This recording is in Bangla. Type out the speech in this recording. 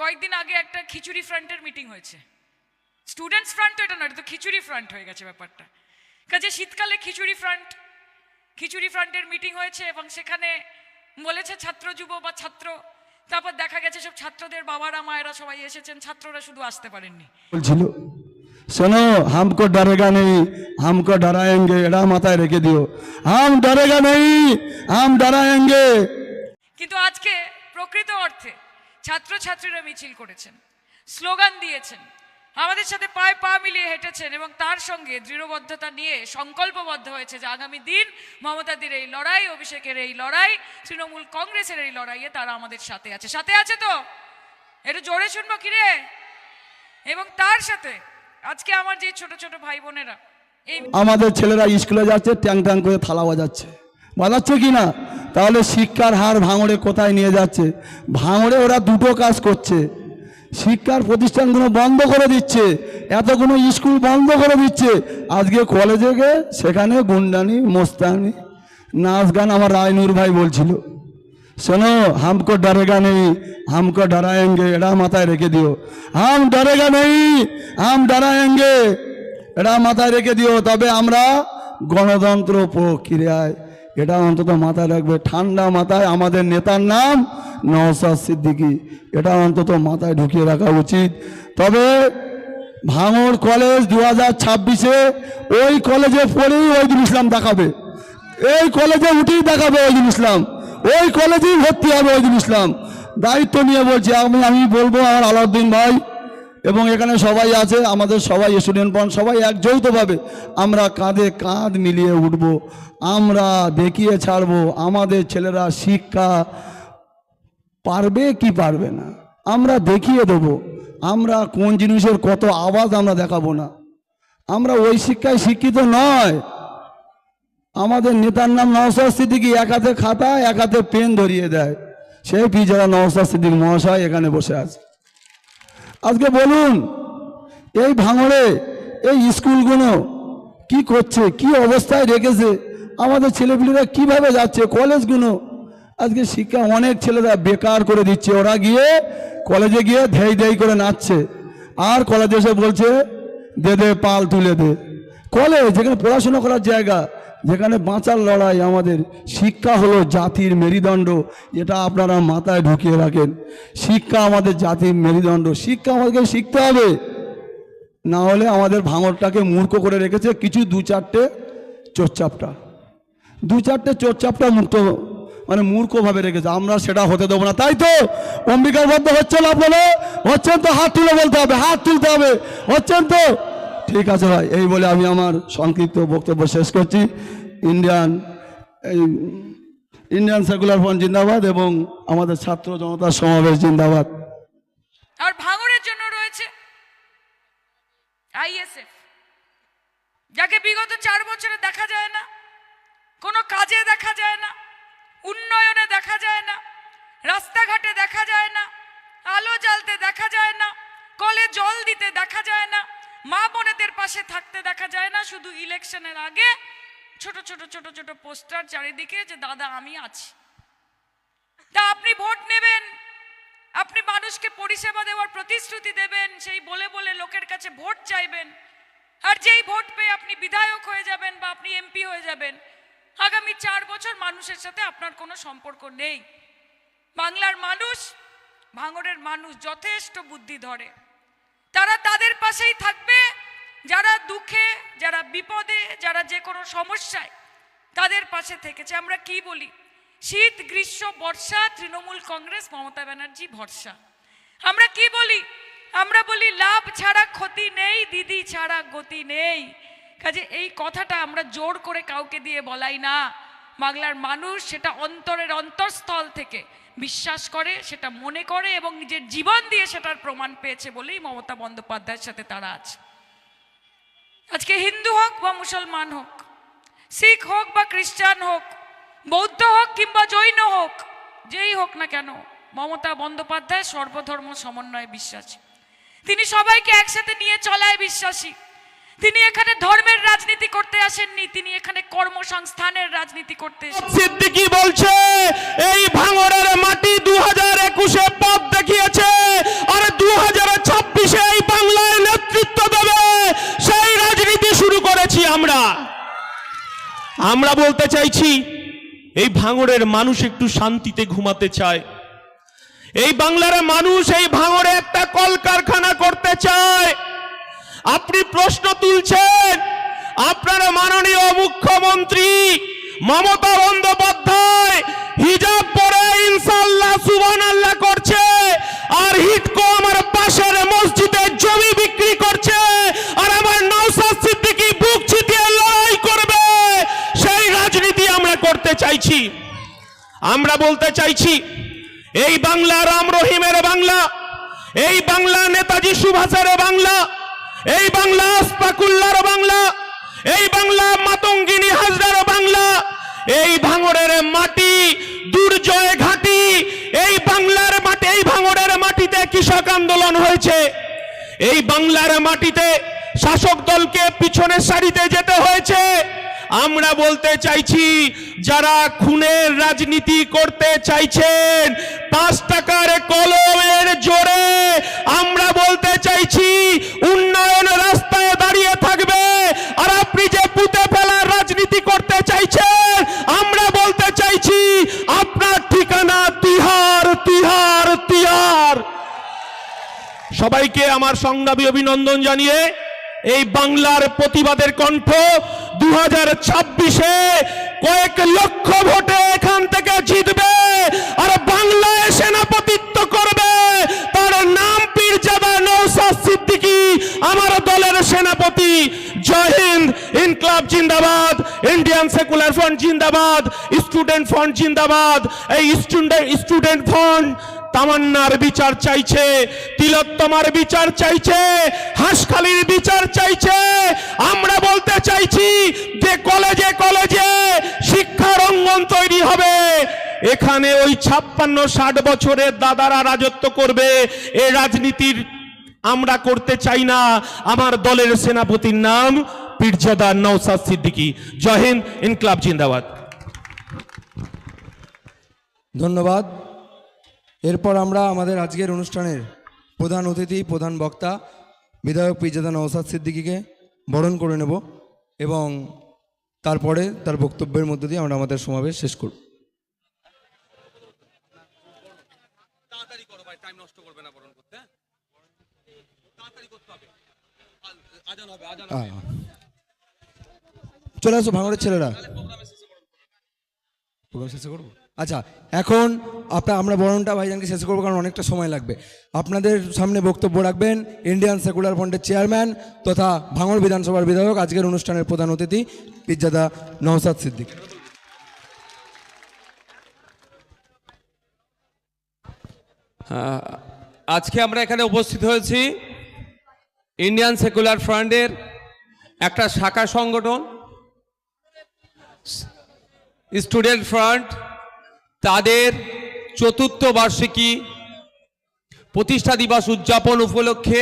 কয়েকদিন আগে একটা খিচুড়ি ফ্রন্টের মিটিং হয়েছে। স্টুডেন্টস ফ্রন্ট এটা নয় এটা তো খিচুড়ি ফ্রন্ট হয়ে গেছে ব্যাপারটা। কাজে শীতকালে খিচুড়ি ফ্রন্ট খিচুড়ি ফ্রন্টের মিটিং হয়েছে এবং সেখানে বলেছে ছাত্র যুব বা ছাত্র তারপর দেখা গেছে সব ছাত্রদের বাবারা মায়েরা সবাই এসেছেন ছাত্ররা শুধু আসতে পারেননি। বলছিল শোনো হামকো ডরেগা নেই হামকো ডরায়েঙ্গে এটা মাথায় রেখে দিও। হাম ডরেগা নেই হাম ডরায়েঙ্গে। কিন্তু আজকে প্রকৃত অর্থে ছাত্রছাত্রীরা মিছিল করেছেন, স্লোগান দিয়েছেন, আমাদের সাথে পায়ে পা মিলিয়ে হেঁটেছেন এবং তার সঙ্গে দৃঢ়বদ্ধতা নিয়ে সংকল্পবদ্ধ হয়েছে যে আগামী দিন মমতাদির এই লড়াই, অভিষেকের এই লড়াই, তৃণমূল কংগ্রেসের এই লড়াইয়ে তারা আমাদের সাথে আছে। সাথে আছে তো? এটা জোরে শুনব কিরে এবং তার সাথে আজকে আমার যে ছোট ছোট ভাই বোনেরা আমাদের ছেলেরা স্কুলে যাচ্ছে, ট্যাং ট্যাং করে থালা বাজাচ্ছে। বাজাচ্ছে কি না? তাহলে শিক্ষার হার ভাঙড়ে কোথায় নিয়ে যাচ্ছে? ভাঙড়ে ওরা দুটো কাজ করছে। শিক্ষার প্রতিষ্ঠানগুলো বন্ধ করে দিচ্ছে। এতগুলো স্কুল বন্ধ করে দিচ্ছে। আজকে কলেজে গিয়ে সেখানে গুন্ডানি, মোস্তানি, নাচ গান আমার রায়নুর ভাই বলছিল। শোনো, হামকো ডরেগা নেই, হামকো ডরায়েঙ্গে এটা মাথায় রেখে দিও। হাম ডরেগা নেই, হাম ডরায়েঙ্গে এটা মাথায় রেখে দিও। তবে আমরা গণতন্ত্র প্রক্রিয়ায় এটা অন্তত মাথায় রাখবে। ঠান্ডা মাথায় আমাদের নেতার নাম নওসাদ সিদ্দিকী। এটা অন্তত মাথায় ঢুকিয়ে রাখা উচিত। তবে ভাঙড় কলেজ দু হাজার ছাব্বিশে ওই কলেজে পড়েই ওইদুল ইসলাম দেখাবে। এই কলেজে উঠেই দেখাবে ওইদুল ইসলাম। ওই কলেজেই ভর্তি হবে ওইদুল ইসলাম। দায়িত্ব নিয়ে বলছি, আমি আমি বলব আমার আলাউদ্দিন ভাই এবং এখানে সবাই আছে, আমাদের সবাই স্টুডেন্ট পন সবাই এক যৌথভাবে আমরা কাঁধে কাঁধ মিলিয়ে উঠব, আমরা দেখিয়ে ছাড়বো, আমাদের ছেলেরা শিক্ষা পারবে কি পারবে না? আমরা দেখিয়ে দেবো, আমরা কোন জিনিসের কত আওয়াজ আমরা দেখাবো না। আমরা ওই শিক্ষায় শিক্ষিত নয়। আমাদের নেতার নাম নওসাদ সিদ্দিকি এক হাতে খাতা, এক হাতে পেন ধরিয়ে দেয়। সেই পি যারা নওসাদ সিদ্দিক মহাশয় এখানে বসে আছে। আজকে বলুন, এই ভাঙড়ে, এই স্কুলগুলো কি করছে, কি অবস্থায় রেখেছে, আমাদের ছেলেপিলেরা কীভাবে যাচ্ছে, কলেজগুলো? আজকে শিক্ষা অনেক ছেলেরা বেকার করে দিচ্ছে, ওরা গিয়ে কলেজে গিয়ে ধেই ধেই করে নাচছে। আর কলেজে এসে বলছে, দে দে, পাল তুলে দে। কলেজ, যেখানে পড়াশোনা করার জায়গা যেখানে বাঁচার লড়াই আমাদের। শিক্ষা হলো জাতির মেরুদণ্ড, এটা আপনারা মাথায় ঢুকিয়ে রাখেন। শিক্ষা আমাদের জাতির মেরুদণ্ড। শিক্ষা আমাদেরকে শিখতে হবে। না হলে আমাদের ভাঙরটাকে মূর্খ করে রেখেছে কিছু দু চারটে চোরচাপটা। দু চারটে চোরচাপটা মুক্ত মানে মূর্খভাবে রেখেছে। আমরা সেটা হতে দেবো না। তাই তো অম্বিকার বদ্ধ হচ্ছে না আপনারা? হচ্ছেন তো হাত তুলে বলতে হবে, হাত তুলতে হবে। হচ্ছেন তো ঠিক আছে ভাই, এই বলে আমি আমার সংক্ষিপ্ত বক্তব্য শেষ করছি। ইন্ডিয়ান ইন্ডিয়ান সেকুলার ফ্রন্ট জিন্দাবাদ এবং আমাদের ছাত্র জনতার সমাবেশ জিন্দাবাদ। আর ভাঙড়ের জন্য রয়েছে আইএসএফ। যাকে বিগত চার বছরে দেখা যায় না, কোনো কাজে দেখা যায় না, উন্নয়নে দেখা যায় না, রাস্তাঘাটে দেখা যায় না, আলো জ্বালতে দেখা যায় না, কলে জল দিতে দেখা যায় না মা বোনেদের পাশে থাকতে দেখা যায় না, শুধু ইলেকশনের আগে ছোট ছোট ছোট ছোট পোস্টার চারিদিকে যে, দাদা, আমি আছি। তা আপনি ভোট নেবেন, আপনি মানুষকে পরিষেবা দেওয়ার প্রতিশ্রুতি দেবেন, সেই বলে বলে লোকের কাছে ভোট চাইবেন, আর যেই ভোট পেয়ে আপনি বিধায়ক হয়ে যাবেন বা আপনি এমপি হয়ে যাবেন, আগামী চার বছর মানুষের সাথে আপনার কোনো সম্পর্ক নেই। বাংলার মানুষ ভাঙড়ের মানুষ যথেষ্ট বুদ্ধি ধরে। তারা তাদের পাশেই থাকবে। যারা দুঃখে, যারা বিপদে, যারা যে কোনো সমস্যায় তাদের পাশে থেকেছে। আমরা কি বলি? শীত, গ্রীষ্ম, বর্ষা, তৃণমূল কংগ্রেস, মমতা ব্যানার্জি, ভরসা। আমরা কি বলি? আমরা বলি, লাভ ছাড়া ক্ষতি নেই, দিদি ছাড়া গতি নেই। কাজে এই কথাটা আমরা জোর করে কাউকে দিয়ে বলাই না। বাংলার মানুষ সেটা অন্তরের অন্তঃস্থল থেকে বিশ্বাস করে, সেটা মনে করে এবং নিজের জীবন দিয়ে সেটার প্রমাণ পেয়েছে বলেই মমতা বন্দ্যোপাধ্যায়ের সাথে তারা আছে। আজকে হিন্দু হোক বা মুসলমান হোক, শিখ হোক বা খ্রিস্টান হোক, বৌদ্ধ হোক কিংবা জৈন হোক, যেই হোক না কেন, মমতা বন্দ্যোপাধ্যায় সর্বধর্ম সমন্বয়ে বিশ্বাসী। তিনি সবাইকে একসাথে নিয়ে চলায় বিশ্বাসী। তিনি এখানে ধর্মের রাজনীতি করতে আসেননি, তিনি এখানে কর্মসংস্থানের রাজনীতি করতে সিদ্দিকি বলছে, এই ভাঙড়ের মাটি দু হাজার একুশে পথ দেখিয়েছে, আর দু হাজার ছাব্বিশে এই বাংলায় নেতৃত্ব দেবে, সেই রাজনীতি শুরু করেছি আমরা। আমরা বলতে চাইছি, এই ভাঙড়ের মানুষ একটু শান্তিতে ঘুমাতে চায়। এই বাংলার মানুষ এই ভাঙড়ে একটা কলকারখানা করতে চায়। আপনি প্রশ্ন তুলছেন। আপনার মাননীয় মুখ্যমন্ত্রী মমতা বন্দ্যোপাধ্যায় হিজাব পরে ইনশাল্লাহ সুবান আল্লাহ করছে, আর হিটকো আমার পাশের মসজিদে জমি বিক্রি করছে, আর আমার নৌসাদ সিদ্দিকী বুক ছিটিয়ে লড়াই করবে। সেই রাজনীতি আমরা করতে চাইছি। আমরা বলতে চাইছি, এই বাংলা রাম রহিমের বাংলা, এই বাংলা নেতাজি সুভাষের বাংলা এই বাংলা আসপাকুল্লার বাংলা, এই বাংলা, মাতঙ্গিনী হাজরার বাংলা, এই ভাঙড়ের মাটি, দুর্জয় ঘাটি, এই বাংলার মাটি, এই ভাঙড়ের মাটিতে কৃষক আন্দোলন হয়েছে। এই বাংলার মাটিতে শাসক দলকে পিছনের সারিতে যেতে হয়েছে। আমরা বলতে চাইছি, যারা খুনের রাজনীতি করতে চাইছেন, পাঁচ টাকার কলমের জোরে আমরা বলতে চাইছি, উন্নয়ন রাস্তায় দাঁড়িয়ে থাকবে। আর আপনি যে পুঁতে ফেলার রাজনীতি করতে চাইছেন, আমরা বলতে চাইছি, আপনার ঠিকানা তিহার তিহার তিহার। সবাইকে আমার সংগ্রামী অভিনন্দন জানিয়ে এই বাংলার প্রতিবাদের কণ্ঠ দু হাজার ছাব্বিশে কয়েক লক্ষ ভোটে এখান থেকে জিতবে আর বাংলায় সেনাপতিত্ব করবে। তার নাম পীরজাদা নৌসাদ সিদ্দিকী, আমার দলের সেনাপতি। জয় হিন্দ, ইনকলাব জিন্দাবাদ, ইন্ডিয়ান সেকুলার ফ্রন্ট জিন্দাবাদ, স্টুডেন্ট ফ্রন্ট জিন্দাবাদ, এই স্টুডেন্ট স্টুডেন্ট ফ্রন্ট তামান্নার বিচার চাইছে, তিলোত্তমার বিচার চাইছে, হাঁসখালির বিচার চাইছে। আমরা বলতে চাইছি যে কলেজে কলেজে শিক্ষার অঙ্গন তৈরি হবে। এখানে ওই ছাপ্পান্ন ষাট বছরের দাদারা রাজত্ব করবে। এ রাজনীতির আমরা করতে চাই না। আমার দলের সেনাপতির নাম পীরজাদা নৌসাদ সিদ্দিকী। জয় হিন্দ, ইনকলাব জিন্দাবাদ। ধন্যবাদ। এরপর আমরা আমাদের আজকের অনুষ্ঠানের প্রধান অতিথি প্রধান বক্তা বিধায়ক পিজাদা নওসাদ সিদ্দিকীকে বরণ করে নেব এবং তারপরে তার বক্তব্যের মধ্য দিয়ে আমরা আমাদের সমাবেশ শেষ করব। চলে আসো ভাঙড়ের ছেলেরা। প্রোগ্রাম শেষ করব? আচ্ছা এখন আপনার আমরা বরণটা ভাইজানকে শেষ করব কারণ অনেকটা সময় লাগবে। আপনাদের সামনে বক্তব্য রাখবেন ইন্ডিয়ান সেকুলার ফ্রন্টের চেয়ারম্যান তথা ভাঙড় বিধানসভার বিধায়ক, আজকের অনুষ্ঠানের প্রধান অতিথি, পিজ্জাদা নওসাদ সিদ্দিক। আজকে আমরা এখানে উপস্থিত হয়েছি ইন্ডিয়ান সেকুলার ফ্রন্টের একটা শাখা সংগঠন, স্টুডেন্ট ফ্রন্ট তাদের চতুর্থ বার্ষিকী প্রতিষ্ঠা দিবস উদযাপন উপলক্ষে